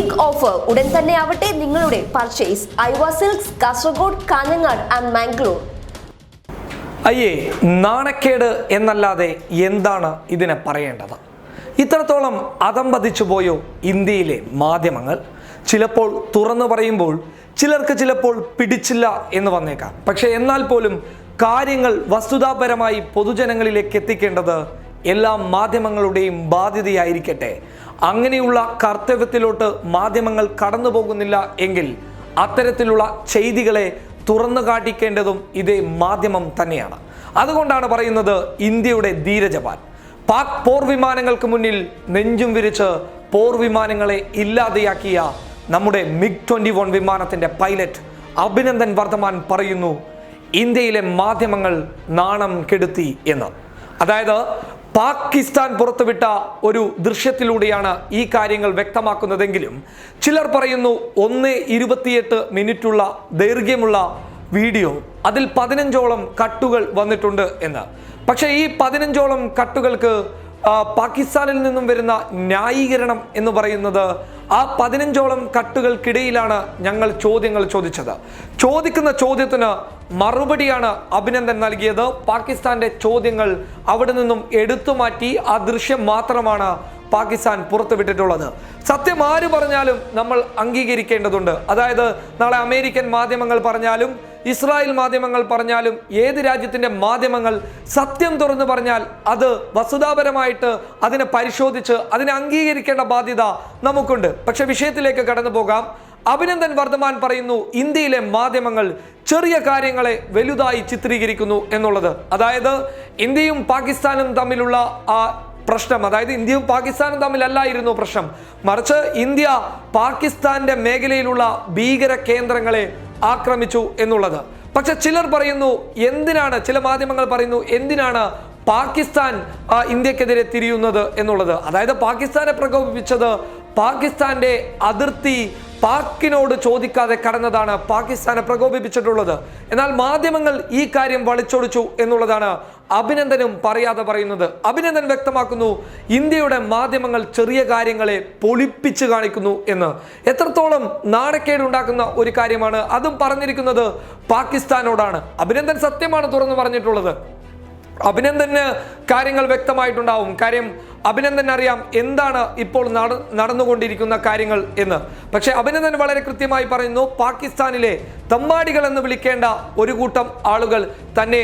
Big offer ഉടൻ തന്നെ ആവട്ടെ നിങ്ങളുടെ purchase Aiwa silks Kasaragod Kanhangad and Mangalore അയ്യേ നാണക്കേട് എന്നല്ലാതെ എന്താണ് ഇതിനെ പറയേണ്ടത്? ഇത്രത്തോളം അതമ്പതിച്ചു പോയോ ഇന്ത്യയിലെ മാധ്യമങ്ങൾ? ചിലപ്പോൾ തുറന്നു പറയുമ്പോൾ ചിലർക്ക് ചിലപ്പോൾ പിടിച്ചില്ല എന്ന് വന്നേക്കാം. പക്ഷെ എന്നാൽ പോലും കാര്യങ്ങൾ വസ്തുതാപരമായി പൊതുജനങ്ങളിലേക്ക് എത്തിക്കേണ്ടത് എല്ലാ മാധ്യമങ്ങളുടെയും ബാധ്യതയായിരിക്കട്ടെ. അങ്ങനെയുള്ള കർത്തവ്യത്തിലോട്ട് മാധ്യമങ്ങൾ കടന്നു പോകുന്നില്ല എങ്കിൽ അത്തരത്തിലുള്ള ചെയ്തികളെ തുറന്നു കാട്ടിക്കേണ്ടതും ഇതേ മാധ്യമം തന്നെയാണ്. അതുകൊണ്ടാണ് പറയുന്നത് ഇന്ത്യയുടെ ധീരജവാൻ. പാക് പോർ വിമാനങ്ങൾക്ക് മുന്നിൽ നെഞ്ചും വിരിച്ച് പോർ വിമാനങ്ങളെ ഇല്ലാതെയാക്കിയ നമ്മുടെ മിഗ് ട്വന്റി വൺ വിമാനത്തിന്റെ പൈലറ്റ് അഭിനന്ദൻ വർദ്ധമാൻ പറയുന്നു ഇന്ത്യയിലെ മാധ്യമങ്ങൾ നാണം കെടുത്തി എന്ന്. അതായത് പാകിസ്ഥാൻ പുറത്തുവിട്ട ഒരു ദൃശ്യത്തിലൂടെയാണ് ഈ കാര്യങ്ങൾ വ്യക്തമാക്കുന്നതെങ്കിലും ചിലർ പറയുന്നു ഒന്ന് ഇരുപത്തിയെട്ട് മിനിറ്റുള്ള ദൈർഘ്യമുള്ള വീഡിയോ അതിൽ പതിനഞ്ചോളം കട്ടുകൾ വന്നിട്ടുണ്ട് എന്ന്. പക്ഷേ ഈ പതിനഞ്ചോളം കട്ടുകൾക്ക് പാകിസ്ഥാനിൽ നിന്നും വരുന്ന ന്യായീകരണം എന്ന് പറയുന്നത് ആ പതിനഞ്ചോളം കട്ടുകൾക്കിടയിലാണ് ഞങ്ങൾ ചോദ്യങ്ങൾ ചോദിച്ചത്. ചോദിക്കുന്ന ചോദ്യത്തിന് മറുപടിയാണ് അഭിനന്ദൻ നൽകിയത്. പാകിസ്ഥാന്റെ ചോദ്യങ്ങൾ അവിടെ നിന്നും എടുത്തു മാറ്റി ആ ദൃശ്യം മാത്രമാണ് പാകിസ്ഥാൻ പുറത്തുവിട്ടിട്ടുള്ളത്. സത്യം ആര് പറഞ്ഞാലും നമ്മൾ അംഗീകരിക്കേണ്ടതുണ്ട്. അതായത് നാളെ അമേരിക്കൻ മാധ്യമങ്ങൾ പറഞ്ഞാലും ഇസ്രായേൽ മാധ്യമങ്ങൾ പറഞ്ഞാലും ഏത് രാജ്യത്തിന്റെ മാധ്യമങ്ങൾ സത്യം തുറന്നു പറഞ്ഞാൽ അത് വസ്തുതാപരമായിട്ട് അതിനെ പരിശോധിച്ച് അതിനെ അംഗീകരിക്കേണ്ട ബാധ്യത നമുക്കുണ്ട്. പക്ഷെ വിഷയത്തിലേക്ക് കടന്നു പോകാം. അഭിനന്ദൻ വർദ്ധമാൻ പറയുന്നു ഇന്ത്യയിലെ മാധ്യമങ്ങൾ ചെറിയ കാര്യങ്ങളെ വലുതായി ചിത്രീകരിക്കുന്നു എന്നുള്ളത്. അതായത് ഇന്ത്യയും പാകിസ്ഥാനും തമ്മിലുള്ള ആ പ്രശ്നം അതായത് ഇന്ത്യയും പാകിസ്ഥാനും തമ്മിലല്ലായിരുന്നു പ്രശ്നം. മറിച്ച് ഇന്ത്യ പാകിസ്ഥാന്റെ മേഖലയിലുള്ള ഭീകര കേന്ദ്രങ്ങളെ ആക്രമിച്ചു എന്നുള്ളത്. പക്ഷെ ചിലർ പറയുന്നു എന്തിനാണ് ചില മാധ്യമങ്ങൾ പറയുന്നു എന്തിനാണ് പാകിസ്ഥാൻ ഇന്ത്യക്കെതിരെ തിരിയുന്നത് എന്നുള്ളത്. അതായത് പാകിസ്ഥാനെ പ്രകോപിപ്പിച്ചത് പാകിസ്ഥാന്റെ അതിർത്തി പാക്കിനോട് ചോദിക്കാതെ കടന്നതാണ് പാകിസ്ഥാനെ പ്രകോപിപ്പിച്ചിട്ടുള്ളത്. എന്നാൽ മാധ്യമങ്ങൾ ഈ കാര്യം വളിച്ചൊടിച്ചു എന്നുള്ളതാണ് അഭിനന്ദനും പറയാതെ പറയുന്നത്. അഭിനന്ദൻ വ്യക്തമാക്കുന്നു ഇന്ത്യയുടെ മാധ്യമങ്ങൾ ചെറിയ കാര്യങ്ങളെ പൊളിപ്പിച്ച് കാണിക്കുന്നു എന്ന്. എത്രത്തോളം നാണക്കേടുണ്ടാക്കുന്ന ഒരു കാര്യമാണ് അതും പറഞ്ഞിരിക്കുന്നത് പാകിസ്ഥാനോടാണ്. അഭിനന്ദൻ സത്യമാണ് തുറന്നു പറഞ്ഞിട്ടുള്ളത്. അഭിനന്ദന് കാര്യങ്ങൾ വ്യക്തമായിട്ടുണ്ടാവും. കാര്യം അഭിനന്ദൻ അറിയാം എന്താണ് ഇപ്പോൾ നട നടന്നുകൊണ്ടിരിക്കുന്ന കാര്യങ്ങൾ എന്ന്. പക്ഷേ അഭിനന്ദൻ വളരെ കൃത്യമായി പറയുന്നു പാകിസ്ഥാനിലെ തമ്മാടികൾ എന്ന് വിളിക്കേണ്ട ഒരു കൂട്ടം ആളുകൾ തന്നെ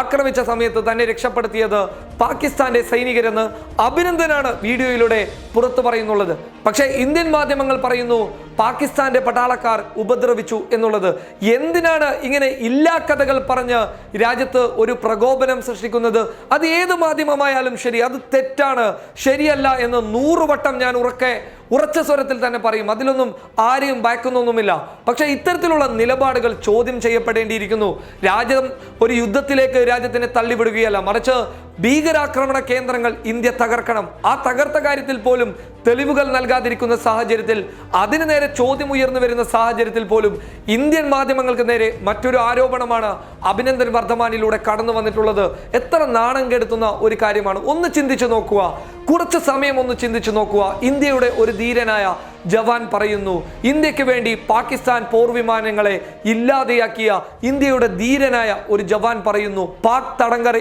ആക്രമിച്ച സമയത്ത് തന്നെ രക്ഷപ്പെടുത്തിയത് പാകിസ്ഥാന്റെ സൈനികരെന്ന് അഭിനന്ദനാണ് വീഡിയോയിലൂടെ പുറത്തു പറയുന്നുള്ളത്. പക്ഷേ ഇന്ത്യൻ മാധ്യമങ്ങൾ പറയുന്നു പാകിസ്ഥാന്റെ പട്ടാളക്കാർ ഉപദ്രവിച്ചു എന്നുള്ളത്. എന്തിനാണ് ഇങ്ങനെ ഇല്ലാ കഥകൾ പറഞ്ഞ് രാജ്യത്ത് ഒരു പ്രകോപനം സൃഷ്ടിക്കുന്നത്? അത് ഏത് മാധ്യമമായാലും ശരി അത് തെറ്റാണ് ശരിയല്ല എന്ന് നൂറ് വട്ടം ഞാൻ ഉറക്കെ ഉറച്ച സ്വരത്തിൽ തന്നെ പറയും. അതിലൊന്നും ആരെയും ഭയക്കുന്നൊന്നുമില്ല. പക്ഷേ ഇത്തരത്തിലുള്ള നിലപാടുകൾ ചോദ്യം ചെയ്യപ്പെടേണ്ടിയിരിക്കുന്നു. രാജ്യം ഒരു യുദ്ധത്തിലേക്ക് രാജ്യത്തിനെ തള്ളിവിടുകയല്ല. മറിച്ച് ഭീകരാക്രമണ കേന്ദ്രങ്ങൾ ഇന്ത്യ തകർക്കണം. ആ തകർത്ത കാര്യത്തിൽ പോലും തെളിവുകൾ നൽകാതിരിക്കുന്ന സാഹചര്യത്തിൽ അതിനു നേരെ ചോദ്യം ഉയർന്നു വരുന്ന സാഹചര്യത്തിൽ പോലും ഇന്ത്യൻ മാധ്യമങ്ങൾക്ക് നേരെ മറ്റൊരു ആരോപണമാണ് അഭിനന്ദൻ വർദ്ധമാനിലൂടെ കടന്നു വന്നിട്ടുള്ളത് എത്ര നാണം കെടുത്തുന്ന ഒരു കാര്യമാണ്. ഒന്ന് ചിന്തിച്ചു നോക്കുക. കുറച്ച് സമയം ഒന്ന് ചിന്തിച്ചു നോക്കുക. ഇന്ത്യയുടെ ഒരു ധീരനായ ജവാൻ പറയുന്നു ഇന്ത്യയ്ക്ക് വേണ്ടി പാകിസ്ഥാൻ പോർവിമാനങ്ങളെ ഇല്ലാതെയാക്കിയ ഇന്ത്യയുടെ ധീരനായ ഒരു ജവാൻ പറയുന്നു പാക് തടങ്കര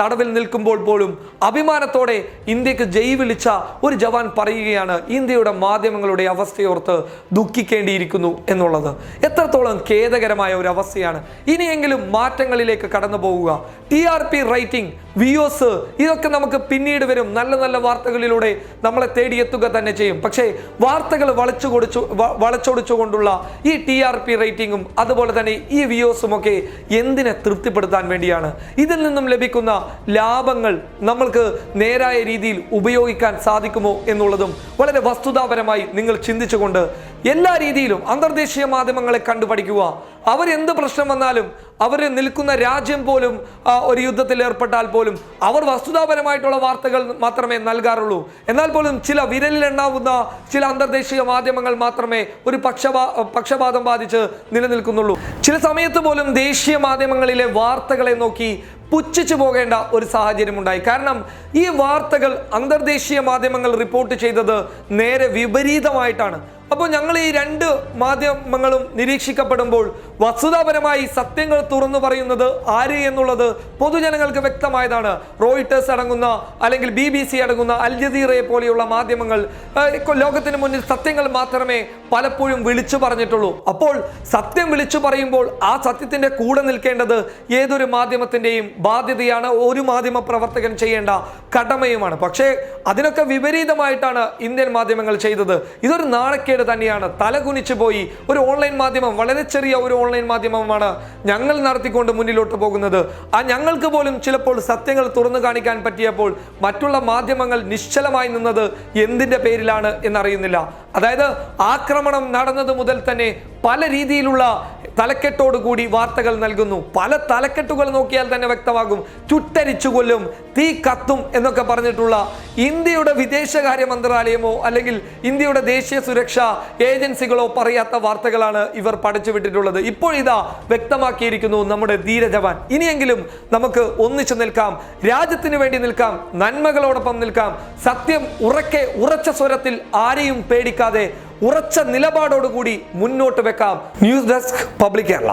തടവിൽ നിൽക്കുമ്പോൾ പോലും അഭിമാനത്തോടെ ഇന്ത്യയ്ക്ക് ജയ് വിളിച്ച ഒരു ജവാൻ പറയുകയാണ് ഇന്ത്യയുടെ മാധ്യമങ്ങളുടെ അവസ്ഥയോർത്ത് ദുഃഖിക്കേണ്ടിയിരിക്കുന്നു എന്നുള്ളത്. എത്രത്തോളം ഖേദകരമായ ഒരു അവസ്ഥയാണ്. ഇനിയെങ്കിലും മാറ്റങ്ങളിലേക്ക് കടന്നു പോവുക. T R P rating views ഇതൊക്കെ നമുക്ക് പിന്നീട് വരും. നല്ല നല്ല വാർത്തകളിലൂടെ നമ്മളെ തേടിയെത്തുക തന്നെ ചെയ്യും. പക്ഷേ വാർത്തകൾ വളച്ചു കൊടുച്ചു വളച്ചൊടിച്ചു വളച്ചൊടിച്ചുകൊണ്ടുള്ള ഈ ടി ആർ പി റേറ്റിംഗും അതുപോലെ തന്നെ ഈ വ്യൂസും ഒക്കെ എന്തിനെ തൃപ്തിപ്പെടുത്താൻ വേണ്ടിയാണ്. ഇതിൽ നിന്നും ലഭിക്കുന്ന ലാഭങ്ങൾ നമ്മൾക്ക് നേരായ രീതിയിൽ ഉപയോഗിക്കാൻ സാധിക്കുമോ എന്നുള്ളതും വളരെ വസ്തുതാപരമായി നിങ്ങൾ ചിന്തിച്ചുകൊണ്ട് എല്ലാ രീതിയിലും അന്തർദേശീയ മാധ്യമങ്ങളെ കണ്ടുപഠിക്കുക. അവരെന്ത് പ്രശ്നം വന്നാലും അവർ നിൽക്കുന്ന രാജ്യം പോലും ഒരു യുദ്ധത്തിൽ ഏർപ്പെട്ടാൽ പോലും അവർ വസ്തുതാപരമായിട്ടുള്ള വാർത്തകൾ മാത്രമേ നൽകാറുള്ളൂ. എന്നാൽ പോലും ചില വിരലിലെണ്ണാവുന്ന ചില അന്തർദേശീയ മാധ്യമങ്ങൾ മാത്രമേ ഒരു പക്ഷപാ പക്ഷപാതം ബാധിച്ച് നിലനിൽക്കുന്നുള്ളൂ. ചില സമയത്ത് പോലും ദേശീയ മാധ്യമങ്ങളിലെ വാർത്തകളെ നോക്കി പുച്ഛിച്ചു പോകേണ്ട ഒരു സാഹചര്യം ഉണ്ടായി കാരണം ഈ വാർത്തകൾ അന്തർദേശീയ മാധ്യമങ്ങൾ റിപ്പോർട്ട് ചെയ്തത് നേരെ വിപരീതമായിട്ടാണ്. അപ്പോൾ ഞങ്ങൾ ഈ രണ്ട് മാധ്യമങ്ങളും നിരീക്ഷിക്കപ്പെടുമ്പോൾ വസ്തുതാപരമായി സത്യങ്ങൾ തുറന്നു പറയുന്നത് ആര് എന്നുള്ളത് പൊതുജനങ്ങൾക്ക് വ്യക്തമായതാണ്. റോയിട്ടേഴ്സ് അടങ്ങുന്ന അല്ലെങ്കിൽ ബി ബി സി അടങ്ങുന്ന അൽ ജസീറയെ പോലെയുള്ള മാധ്യമങ്ങൾ ലോകത്തിന് മുന്നിൽ സത്യങ്ങൾ മാത്രമേ പലപ്പോഴും വിളിച്ചു പറഞ്ഞിട്ടുള്ളൂ. അപ്പോൾ സത്യം വിളിച്ചു പറയുമ്പോൾ ആ സത്യത്തിന്റെ കൂടെ നിൽക്കേണ്ടത് ഏതൊരു മാധ്യമത്തിന്റെയും ബാധ്യതയാണ്. ഒരു മാധ്യമ പ്രവർത്തകൻ ചെയ്യേണ്ട കടമയുമാണ്. പക്ഷേ അതിനൊക്കെ വിപരീതമായിട്ടാണ് ഇന്ത്യൻ മാധ്യമങ്ങൾ ചെയ്തത്. ഇതൊരു നാണക്കേട് തന്നെയാണ്. തലകുനിച്ച് പോയി ഒരു ഓൺലൈൻ മാധ്യമം വളരെ ചെറിയ ഒരു ഓൺലൈൻ മാധ്യമമാണ് ഞങ്ങൾ നടത്തിക്കൊണ്ട് മുന്നിലോട്ട് പോകുന്നത്. ആ ഞങ്ങൾക്ക് പോലും ചിലപ്പോൾ സത്യങ്ങൾ തുറന്നു കാണിക്കാൻ പറ്റിയപ്പോൾ മറ്റുള്ള മാധ്യമങ്ങൾ നിശ്ചലമായി നിന്നത് എന്തിന്റെ പേരിലാണ് എന്നറിയുന്നില്ല. അതായത് ആക്രമണം നടന്നത് മുതൽ തന്നെ പല രീതിയിലുള്ള തലക്കെട്ടോട് കൂടി വാർത്തകൾ നൽകുന്നു. പല തലക്കെട്ടുകൾ നോക്കിയാൽ തന്നെ വ്യക്തമാകും. ചുട്ടരിച്ചു കൊല്ലും തീ കത്തും എന്നൊക്കെ പറഞ്ഞിട്ടുള്ള ഇന്ത്യയുടെ വിദേശകാര്യ മന്ത്രാലയമോ അല്ലെങ്കിൽ ഇന്ത്യയുടെ ദേശീയ സുരക്ഷാ ഏജൻസികളോ പറയാത്ത വാർത്തകളാണ് ഇവർ പഠിച്ചു വിട്ടിട്ടുള്ളത് ഇതാ വ്യക്തമാക്കിയിരിക്കുന്നു നമ്മുടെ ധീരജവാൻ. ഇനിയെങ്കിലും നമുക്ക് ഒന്നിച്ചു നിൽക്കാം. രാജ്യത്തിന് വേണ്ടി നിൽക്കാം. നന്മകളോടൊപ്പം നിൽക്കാം. സത്യം ഉറക്കെ ഉറച്ച സ്വരത്തിൽ ആരെയും പേടിക്കാതെ ഉറച്ച നിലപാടോടുകൂടി മുന്നോട്ട് വെക്കാം. News desk public Kerala.